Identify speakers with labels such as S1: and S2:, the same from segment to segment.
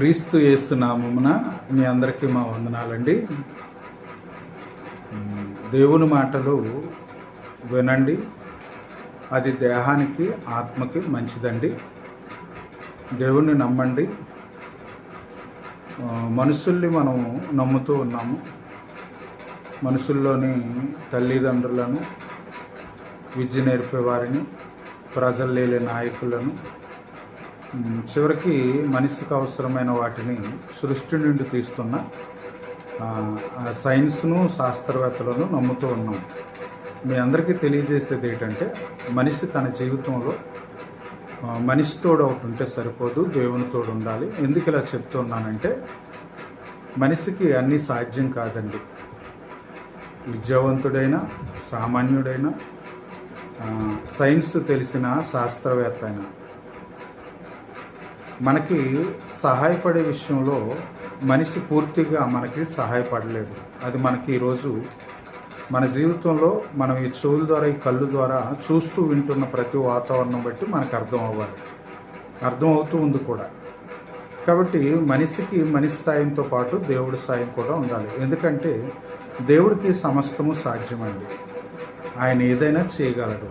S1: క్రీస్తు యేసునామమున మీ అందరికీ మా వందనాలండి. దేవుని మాటలు వినండి. అది దేహానికి ఆత్మకి మంచిదండి. దేవుణ్ణి నమ్మండి. మనుషుల్ని మనం నమ్ముతూ ఉన్నాము. మనుషుల్లోని తల్లిదండ్రులను విద్య నేర్పేవారిని ప్రజలు లేని నాయకులను చివరికి మనిషికి అవసరమైన వాటిని సృష్టి నుండి తీస్తున్న సైన్స్ను శాస్త్రవేత్తలను నమ్ముతూ ఉన్నాం. మీ అందరికీ తెలియజేసేది ఏంటంటే మనిషి తన జీవితంలో మనిషి తోడు ఒకటి ఉంటే సరిపోదు దేవుని తోడు ఉండాలి. ఎందుకు ఇలా చెప్తున్నానంటే మనిషికి అన్నీ సాధ్యం కాదండి. విద్యావంతుడైనా సామాన్యుడైనా సైన్స్ తెలిసిన శాస్త్రవేత్త అయినా మనకి సహాయపడే విషయంలో మనిషి పూర్తిగా మనకి సహాయపడలేదు. అది మనకి ఈరోజు మన జీవితంలో మనం ఈ చెవుల ద్వారా ఈ కళ్ళు ద్వారా చూస్తూ వింటున్న ప్రతి వాతావరణం బట్టి మనకు అర్థం అవ్వాలి. అర్థం అవుతూ ఉంది కూడా. కాబట్టి మనిషికి మనిషి సాయంతో పాటు దేవుడి సాయం కూడా ఉండాలి. ఎందుకంటే దేవుడికి సమస్తము సాధ్యమండి. ఆయన ఏదైనా చేయగలడు.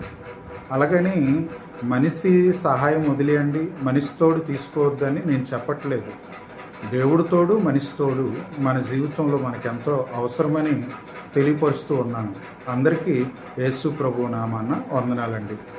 S1: అలాగని మనిషి సహాయం వదిలేయండి మనిషి తోడు తీసుకోవద్దని నేను చెప్పట్లేదు. దేవుడితోడు తోడు మనిషి తోడు మన జీవితంలో మనకెంతో అవసరమని తెలియపరుస్తూ ఉన్నాను. అందరికీ యేసు ప్రభు నామాన్న వందనాలండి.